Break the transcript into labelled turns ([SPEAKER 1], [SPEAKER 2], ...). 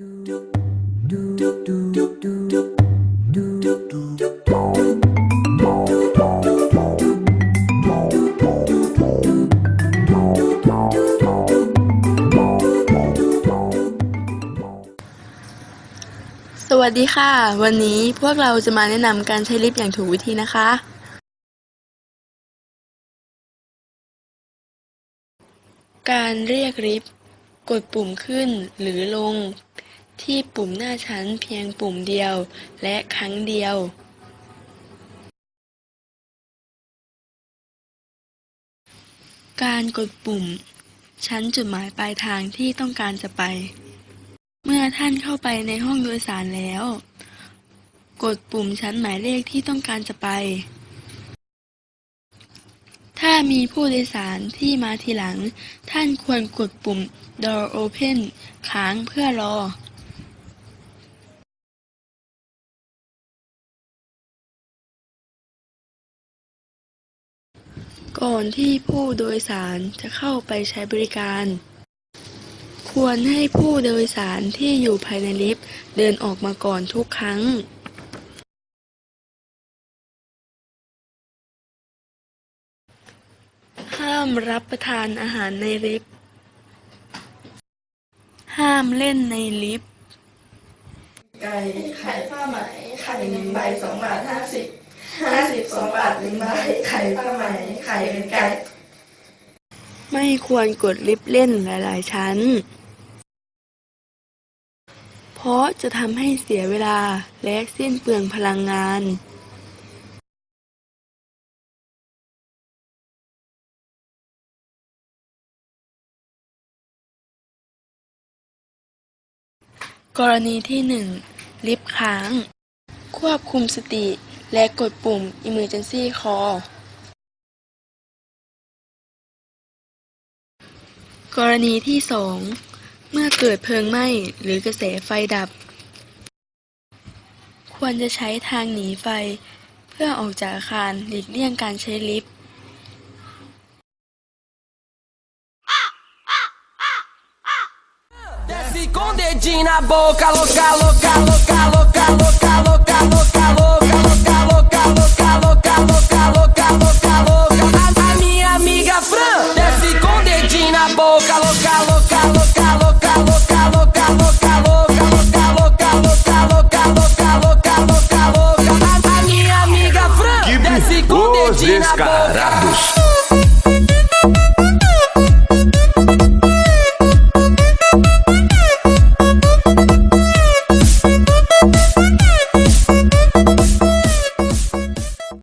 [SPEAKER 1] สวัสดีค่ะ วันนี้พวกเราจะมาแนะนำการใช้ลิฟต์อย่างถูกวิธีนะคะ การเรียกลิฟต์กดปุ่มขึ้นหรือลง ที่ปุ่มหน้าชั้นเพียงปุ่มเดียว และครั้งเดียวการกดปุ่ม ชั้นจุดหมายปลายทางที่ต้องการจะไป เมื่อท่านเข้าไปในห้องโดยสารแล้ว กดปุ่มชั้นหมายเลขที่ต้องการจะไป ถ้ามีผู้โดยสารที่มาทีหลัง ท่านควรกดปุ่ม door open ค้างเพื่อรอ ก่อนที่ผู้โดยสารจะเข้าไปใช้บริการ ควรให้ผู้โดยสารที่อยู่ภายในลิฟต์เดินออกมาก่อนทุกครั้งห้ามรับประทานอาหารในลิฟต์ ห้ามเล่นในลิฟต์
[SPEAKER 2] ไก่ไข่ผ้าไหมไข่หนึ่งใบสองบาทห้าสิบ ห้าสิบสองบาทหนึ่งใบไข่ผ้าไหมไข่เป็นไก่
[SPEAKER 1] ไม่ควรกดลิฟต์เล่นหลายๆ ชั้น เพราะจะทำให้เสียเวลาและสิ้นเปลืองพลังงานกรณีที่หนึ่งลิฟต์ค้าง ควบคุมสติ และกดปุ่ม Emergency Call กรณีที่ 2 เมื่อเกิดเพลิงไหม้หรือกระแสไฟดับ ควรจะใช้ทางหนีไฟ เพื่อออกจากอาคารหลีกเลี่ยงการใช้ลิฟต์
[SPEAKER 3] Desce com dedinho na boca, louca, louca. Descarado.